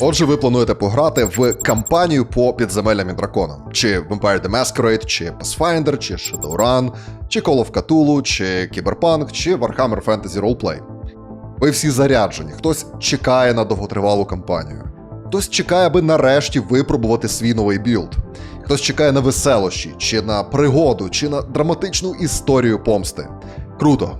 Отже, ви плануєте пограти в кампанію по підземеллям і драконам. Чи Vampire the Masquerade, чи Pathfinder, чи Shadowrun, чи Call of Cthulhu, чи Cyberpunk, чи Warhammer Fantasy Roleplay. Ви всі заряджені, хтось чекає на довготривалу кампанію. Хтось чекає, аби нарешті випробувати свій новий білд. Хтось чекає на веселощі, чи на пригоду, чи на драматичну історію помсти. Круто.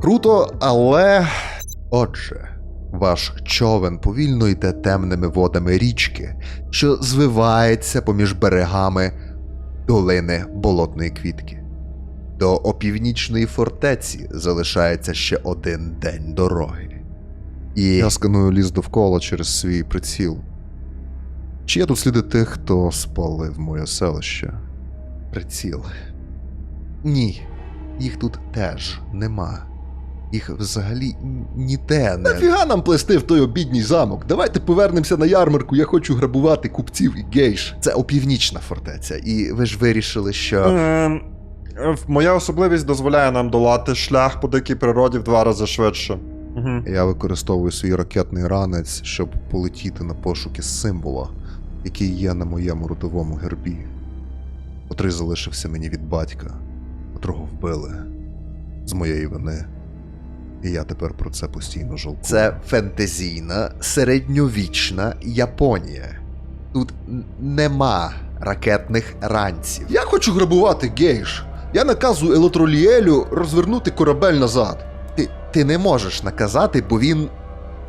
Круто, але. Отже, ваш човен повільно йде темними водами річки, що звивається поміж берегами долини болотної квітки. До опівнічної фортеці залишається ще один день дороги. І я сканую ліс довкола через свій приціл. Чи є тут сліди тих, хто спалив моє селище? Приціл. Ні, їх тут теж нема. Їх взагалі ніде не. Нафіга нам плести в той обідній замок? Давайте повернемося на ярмарку, я хочу грабувати купців і гейш. Це опівнічна фортеця, і ви ж вирішили, що. Ем, е, Моя особливість дозволяє нам долати шлях по дикій природі в два рази швидше. Угу. Я використовую свій ракетний ранець, щоб полетіти на пошуки символа, який є на моєму родовому гербі, котрий залишився мені від батька, котрого вбили з моєї вини. І я тепер про це постійно жалкую. Це фентезійна, середньовічна Японія. Тут нема ракетних ранців. Я хочу грабувати гейш. Я наказую електроліелю розвернути корабель назад. Ти, ти не можеш наказати, бо він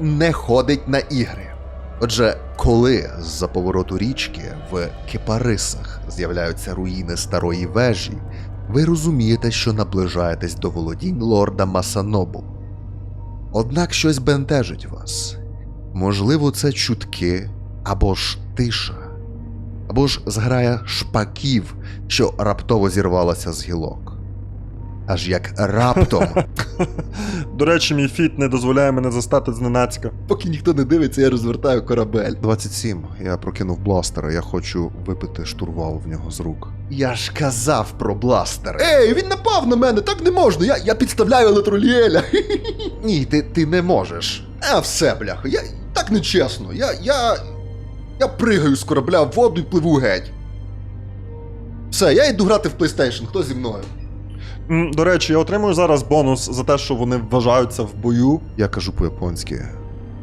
не ходить на ігри. Отже, коли з-за повороту річки в кипарисах з'являються руїни старої вежі, ви розумієте, що наближаєтесь до володінь лорда Масанобу. Однак щось бентежить вас. Можливо, це чутки або ж тиша, або ж зграя шпаків, що раптово зірвалася з гілок. Аж як раптом До речі, мій фіт не дозволяє мене застати зненацька. Поки ніхто не дивиться, я розвертаю корабель. 27. Я прокинув бластера. Я хочу випити штурвал в нього з рук. Я ж казав про бластер. Ей, він напав на мене, так не можна. Я, я підставляю електроліеля. Ні, ти, ти не можеш. А все, бляха, я так нечесно. Я. я. Я пригаю з корабля в воду і пливу геть. Все, я йду грати в PlayStation, хто зі мною? До речі, я отримую зараз бонус за те, що вони вважаються в бою. Я кажу по-японськи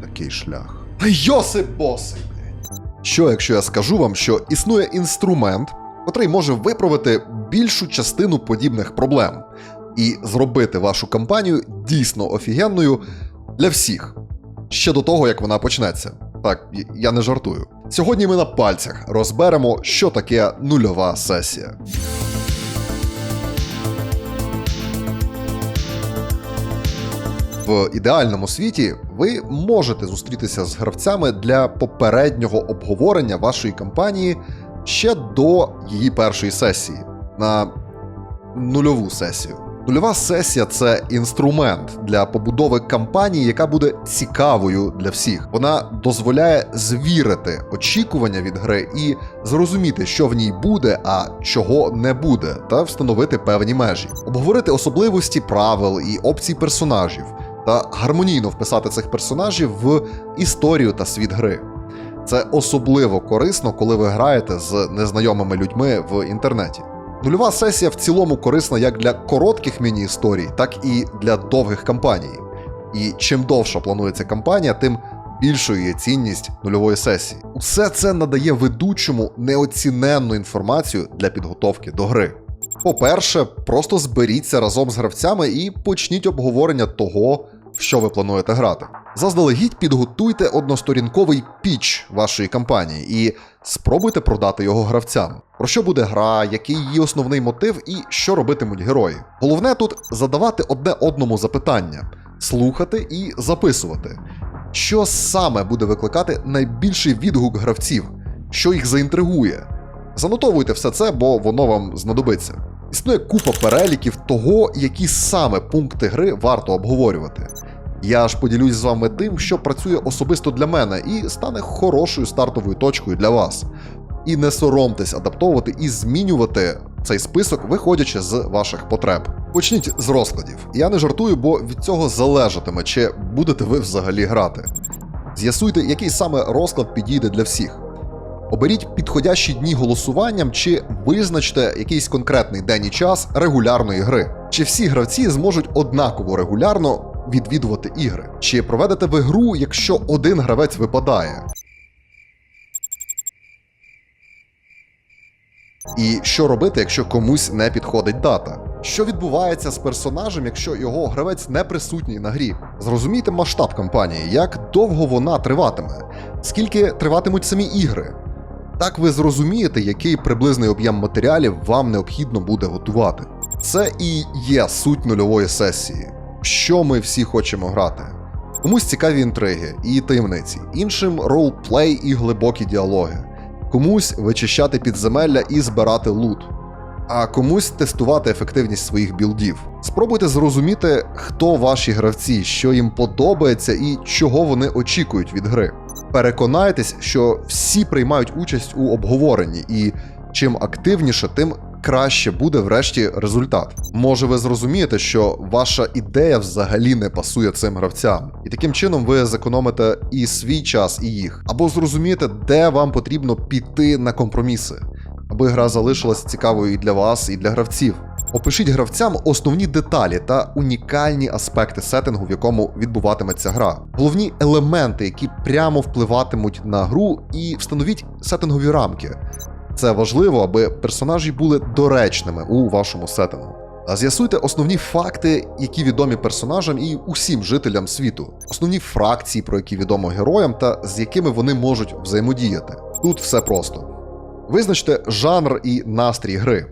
такий шлях. Йосип боси! Що, якщо я скажу вам, що існує інструмент, котрий може виправити більшу частину подібних проблем і зробити вашу кампанію дійсно офігенною для всіх ще до того, як вона почнеться. Так, я не жартую. Сьогодні ми на пальцях розберемо, що таке нульова сесія. В ідеальному світі ви можете зустрітися з гравцями для попереднього обговорення вашої кампанії ще до її першої сесії на нульову сесію. Нульова сесія це інструмент для побудови кампанії, яка буде цікавою для всіх. Вона дозволяє звірити очікування від гри і зрозуміти, що в ній буде, а чого не буде, та встановити певні межі, обговорити особливості правил і опцій персонажів та гармонійно вписати цих персонажів в історію та світ гри. Це особливо корисно, коли ви граєте з незнайомими людьми в інтернеті. Нульова сесія в цілому корисна як для коротких міні-історій, так і для довгих кампаній. І чим довша планується кампанія, тим більшою є цінність нульової сесії. Усе це надає ведучому неоціненну інформацію для підготовки до гри. По-перше, просто зберіться разом з гравцями і почніть обговорення того, в що ви плануєте грати. Заздалегідь підготуйте односторінковий піч вашої кампанії і спробуйте продати його гравцям. Про що буде гра, який її основний мотив і що робитимуть герої. Головне тут задавати одне одному запитання, слухати і записувати. Що саме буде викликати найбільший відгук гравців, що їх заінтригує. Занотовуйте все це, бо воно вам знадобиться. Існує купа переліків того, які саме пункти гри варто обговорювати. Я ж поділюсь з вами тим, що працює особисто для мене і стане хорошою стартовою точкою для вас. І не соромтесь адаптовувати і змінювати цей список, виходячи з ваших потреб. Почніть з розкладів. Я не жартую, бо від цього залежатиме, чи будете ви взагалі грати. З'ясуйте, який саме розклад підійде для всіх. Оберіть підходящі дні голосуванням чи визначте якийсь конкретний день і час регулярної гри. Чи всі гравці зможуть однаково регулярно відвідувати ігри? Чи проведете ви гру, якщо один гравець випадає? І що робити, якщо комусь не підходить дата? Що відбувається з персонажем, якщо його гравець не присутній на грі? Зрозумійте масштаб кампанії, як довго вона триватиме, скільки триватимуть самі ігри. Так ви зрозумієте, який приблизний об'єм матеріалів вам необхідно буде готувати. Це і є суть нульової сесії. Що ми всі хочемо грати? Комусь цікаві інтриги і таємниці, іншим ролплей і глибокі діалоги, комусь вичищати підземелля і збирати лут, а комусь тестувати ефективність своїх білдів. Спробуйте зрозуміти, хто ваші гравці, що їм подобається і чого вони очікують від гри. Переконайтесь, що всі приймають участь у обговоренні, і чим активніше, тим краще буде врешті результат. Може, ви зрозумієте, що ваша ідея взагалі не пасує цим гравцям, і таким чином ви зекономите і свій час, і їх, або зрозумієте, де вам потрібно піти на компроміси, аби гра залишилась цікавою і для вас, і для гравців. Опишіть гравцям основні деталі та унікальні аспекти сеттингу, в якому відбуватиметься гра, головні елементи, які прямо впливатимуть на гру, і встановіть сеттингові рамки. Це важливо, аби персонажі були доречними у вашому сеттингу. З'ясуйте основні факти, які відомі персонажам і усім жителям світу, основні фракції, про які відомо героям, та з якими вони можуть взаємодіяти. Тут все просто. Визначте жанр і настрій гри.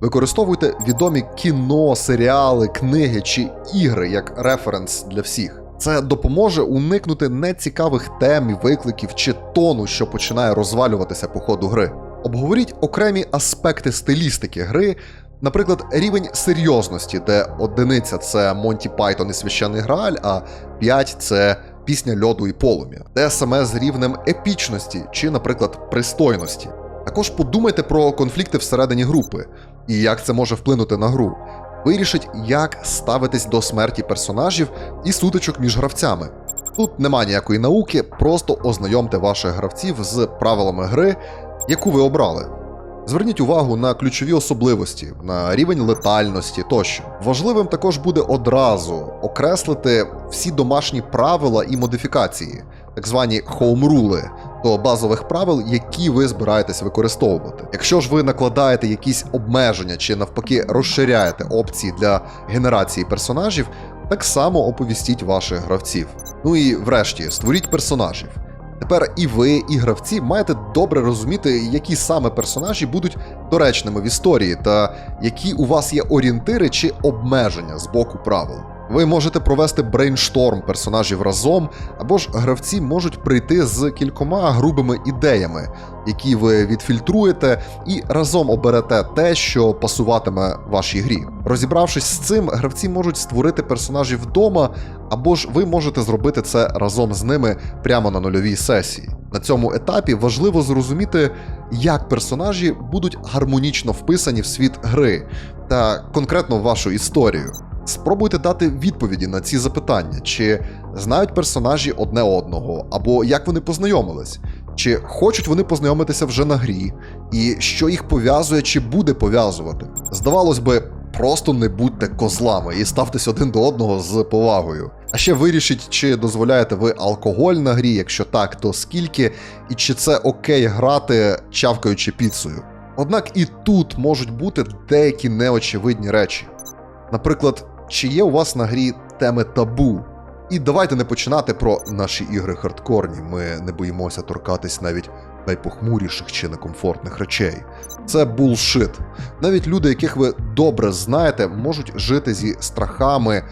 Використовуйте відомі кіно, серіали, книги чи ігри як референс для всіх. Це допоможе уникнути нецікавих тем і викликів чи тону, що починає розвалюватися по ходу гри. Обговоріть окремі аспекти стилістики гри, наприклад, рівень серйозності, де одиниця це Монті Пайтон і священний Грааль, а 5 це пісня льоду і полум'я, те саме з рівнем епічності чи, наприклад, пристойності. Також подумайте про конфлікти всередині групи і як це може вплинути на гру. Вирішить, як ставитись до смерті персонажів і сутичок між гравцями. Тут нема ніякої науки, просто ознайомте ваших гравців з правилами гри, яку ви обрали. Зверніть увагу на ключові особливості, на рівень летальності тощо. Важливим також буде одразу окреслити всі домашні правила і модифікації, так звані хоумрули, до базових правил, які ви збираєтесь використовувати. Якщо ж ви накладаєте якісь обмеження чи навпаки розширяєте опції для генерації персонажів, так само оповістіть ваших гравців. Ну і врешті створіть персонажів. Тепер і ви, і гравці маєте добре розуміти, які саме персонажі будуть доречними в історії, та які у вас є орієнтири чи обмеження з боку правил. Ви можете провести брейншторм персонажів разом, або ж гравці можуть прийти з кількома грубими ідеями, які ви відфільтруєте, і разом оберете те, що пасуватиме вашій грі. Розібравшись з цим, гравці можуть створити персонажів вдома, або ж ви можете зробити це разом з ними прямо на нульовій сесії. На цьому етапі важливо зрозуміти, як персонажі будуть гармонічно вписані в світ гри та конкретно в вашу історію. Спробуйте дати відповіді на ці запитання, чи знають персонажі одне одного, або як вони познайомились, чи хочуть вони познайомитися вже на грі, і що їх пов'язує чи буде пов'язувати. Здавалось би, просто не будьте козлами і ставтесь один до одного з повагою. А ще вирішіть, чи дозволяєте ви алкоголь на грі, якщо так, то скільки, і чи це окей грати, чавкаючи піцею. Однак і тут можуть бути деякі неочевидні речі. Наприклад, чи є у вас на грі теми табу? І давайте не починати про наші ігри хардкорні. Ми не боїмося торкатись навіть найпохмуріших чи некомфортних речей. Це булшит. Навіть люди, яких ви добре знаєте, можуть жити зі страхами,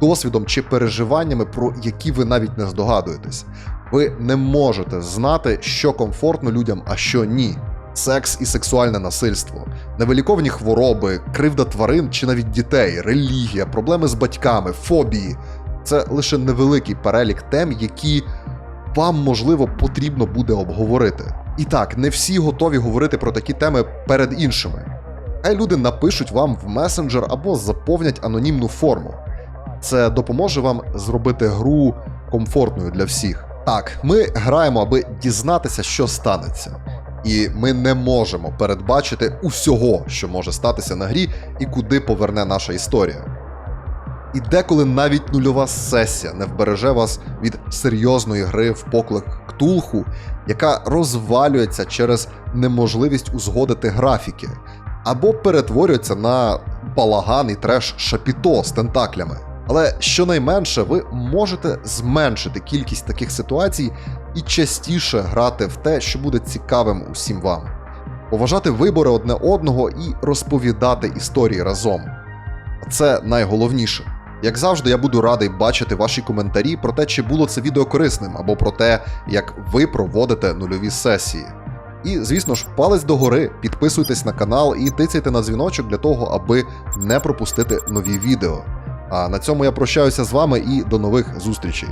досвідом чи переживаннями, про які ви навіть не здогадуєтесь. Ви не можете знати, що комфортно людям, а що ні. Секс і сексуальне насильство, невиліковні хвороби, кривда тварин чи навіть дітей, релігія, проблеми з батьками, фобії це лише невеликий перелік тем, які вам можливо потрібно буде обговорити. І так, не всі готові говорити про такі теми перед іншими. Хай люди напишуть вам в месенджер або заповнять анонімну форму. Це допоможе вам зробити гру комфортною для всіх. Так, ми граємо, аби дізнатися, що станеться. І ми не можемо передбачити усього, що може статися на грі і куди поверне наша історія. І деколи навіть нульова сесія не вбереже вас від серйозної гри в поклик Ктулху, яка розвалюється через неможливість узгодити графіки, або перетворюється на балаган і треш шапіто з тентаклями. Але щонайменше ви можете зменшити кількість таких ситуацій і частіше грати в те, що буде цікавим усім вам, поважати вибори одне одного і розповідати історії разом. Це найголовніше. Як завжди, я буду радий бачити ваші коментарі про те, чи було це відео корисним, або про те, як ви проводите нульові сесії. І, звісно ж, палець догори, підписуйтесь на канал і тицяйте на дзвіночок для того, аби не пропустити нові відео. А на цьому я прощаюся з вами і до нових зустрічей.